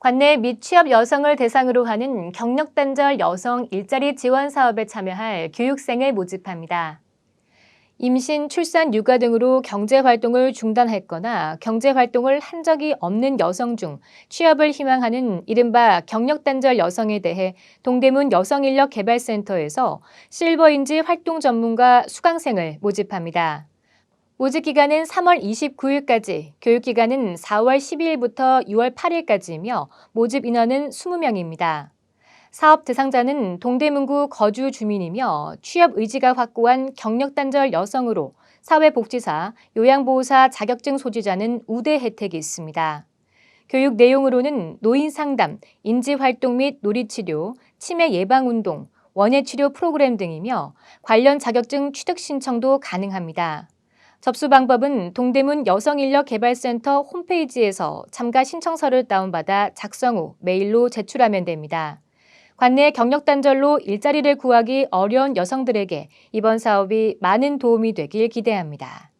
관내 및 취업 여성을 대상으로 하는 경력단절 여성 일자리 지원 사업에 참여할 교육생을 모집합니다. 임신, 출산, 육아 등으로 경제 활동을 중단했거나 경제 활동을 한 적이 없는 여성 중 취업을 희망하는 이른바 경력단절 여성에 대해 동대문 여성인력개발센터에서 실버인지 활동 전문가 수강생을 모집합니다. 모집 기간은 3월 29일까지, 교육 기간은 4월 12일부터 6월 8일까지이며 모집 인원은 20명입니다. 사업 대상자는 동대문구 거주 주민이며 취업 의지가 확고한 경력 단절 여성으로 사회복지사, 요양보호사 자격증 소지자는 우대 혜택이 있습니다. 교육 내용으로는 노인 상담, 인지활동 및 놀이치료, 치매 예방운동, 원예치료 프로그램 등이며 관련 자격증 취득 신청도 가능합니다. 접수 방법은 동대문 여성인력개발센터 홈페이지에서 참가 신청서를 다운받아 작성 후 메일로 제출하면 됩니다. 관내 경력 단절로 일자리를 구하기 어려운 여성들에게 이번 사업이 많은 도움이 되길 기대합니다.